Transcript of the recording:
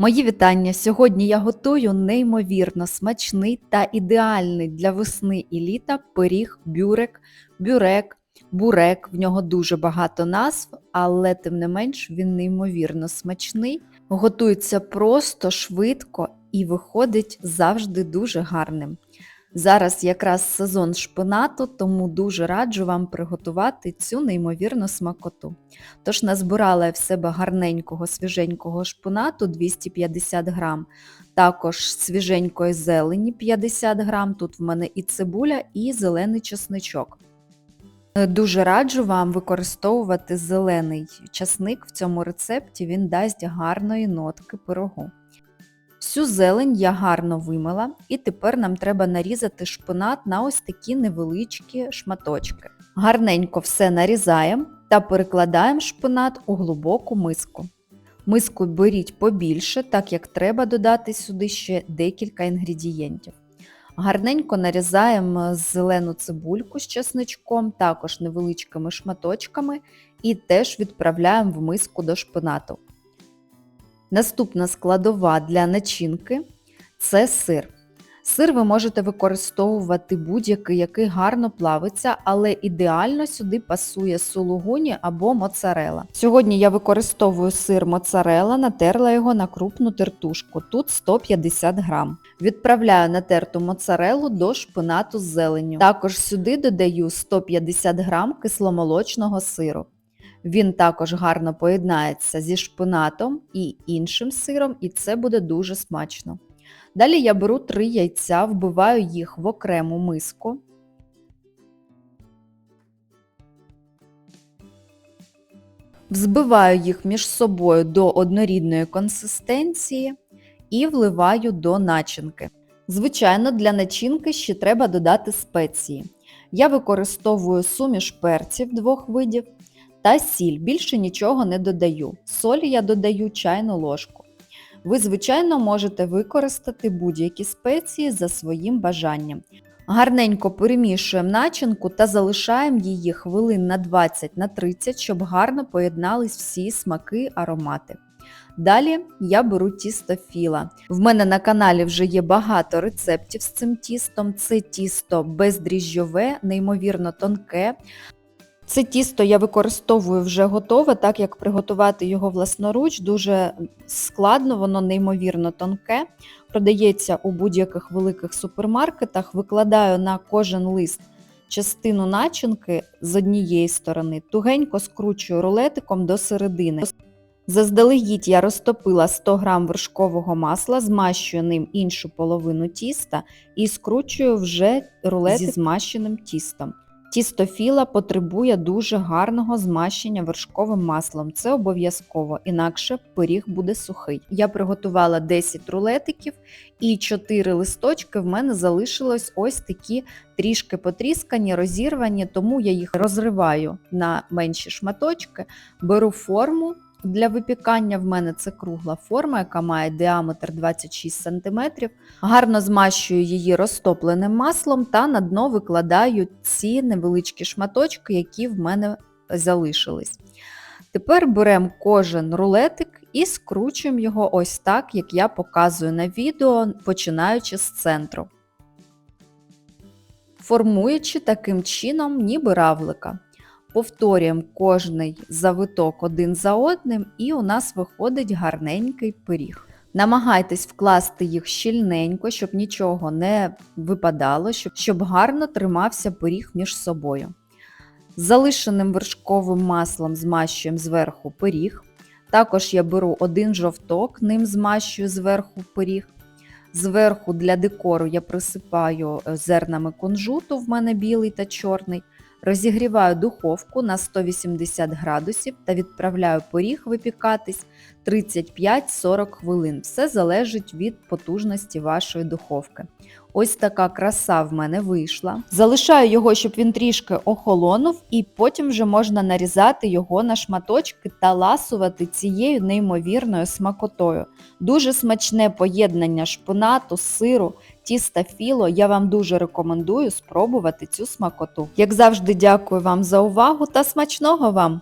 Мої вітання! Сьогодні я готую неймовірно смачний та ідеальний для весни і літа пиріг бюрек, бюрек, бурек. В нього дуже багато назв, але тим не менш він неймовірно смачний. Готується просто, швидко і виходить завжди дуже гарним. Зараз якраз сезон шпинату, тому дуже раджу вам приготувати цю неймовірну смакоту. Тож назбирала я в себе гарненького свіженького шпинату 250 грам, також свіженької зелені 50 грам, тут в мене і цибуля, і зелений чесничок. Е, Дуже раджу вам використовувати зелений часник в цьому рецепті, він дасть гарної нотки пирогу. Всю зелень я гарно вимила, і тепер нам треба нарізати шпинат на ось такі невеличкі шматочки. Гарненько все нарізаємо та перекладаємо шпинат у глибоку миску. Миску беріть побільше, так як треба додати сюди ще декілька інгредієнтів. Гарненько нарізаємо зелену цибульку з чесничком, також невеличкими шматочками, і теж відправляємо в миску до шпинату. Наступна складова для начинки це сир. Сир ви можете використовувати будь-який, який гарно плавиться, але ідеально сюди пасує сулугуні або моцарела. Сьогодні я використовую сир моцарела, натерла його на крупну тертушку, тут 150 грам. Відправляю натерту моцарелу до шпинату з зеленню. Також сюди додаю 150 грам кисломолочного сиру. Він також гарно поєднається зі шпинатом і іншим сиром, і це буде дуже смачно. Далі я беру 3 яйця, вбиваю їх в окрему миску. Взбиваю їх між собою до однорідної консистенції і вливаю до начинки. Звичайно, для начинки ще треба додати спеції. Я використовую суміш перців двох видів та сіль. Більше нічого не додаю. Солі я додаю чайну ложку. Ви, звичайно, можете використати будь-які спеції за своїм бажанням. Гарненько перемішуємо начинку та залишаємо її хвилин на 20-30, щоб гарно поєднались всі смаки, аромати. Далі я беру тісто філа. В мене на каналі вже є багато рецептів з цим тістом. Це тісто бездріжджове, неймовірно тонке. Це тісто я використовую вже готове, так як приготувати його власноруч дуже складно, воно неймовірно тонке. Продається у будь-яких великих супермаркетах. Викладаю на кожен лист частину начинки з однієї сторони, тугенько скручую рулетиком до середини. Заздалегідь я розтопила 100 г вершкового масла, змащую ним іншу половину тіста і скручую вже рулет зі змащеним тістом. Тісто філа потребує дуже гарного змащення вершковим маслом. Це обов'язково, інакше пиріг буде сухий. Я приготувала 10 рулетиків і 4 листочки в мене залишилось ось такі трішки потріскані, розірвані, тому я їх розриваю на менші шматочки, беру форму. Для випікання в мене це кругла форма, яка має діаметр 26 см. Гарно змащую її розтопленим маслом та на дно викладаю ці невеличкі шматочки, які в мене залишились. Тепер беремо кожен рулетик і скручуємо його ось так, як я показую на відео, починаючи з центру, формуючи таким чином ніби равлика. Повторюємо кожний завиток один за одним, і у нас виходить гарненький пиріг. Намагайтесь вкласти їх щільненько, щоб нічого не випадало, щоб, щоб гарно тримався пиріг між собою. Залишеним вершковим маслом змащуємо зверху пиріг. Також я беру один жовток, ним змащую зверху пиріг. Зверху для декору я присипаю е, зернами кунжуту, в мене білий та чорний. Розігріваю духовку на 180 градусів та відправляю поріг випікатись 35-40 хвилин. Все залежить від потужності вашої духовки. Ось така краса в мене вийшла. Залишаю його, щоб він трішки охолонув, і потім вже можна нарізати його на шматочки та ласувати цією неймовірною смакотою. Дуже смачне поєднання шпинату, сиру, тіста філо. Я вам дуже рекомендую спробувати цю смакоту. Як завжди, дякую вам за увагу та смачного вам!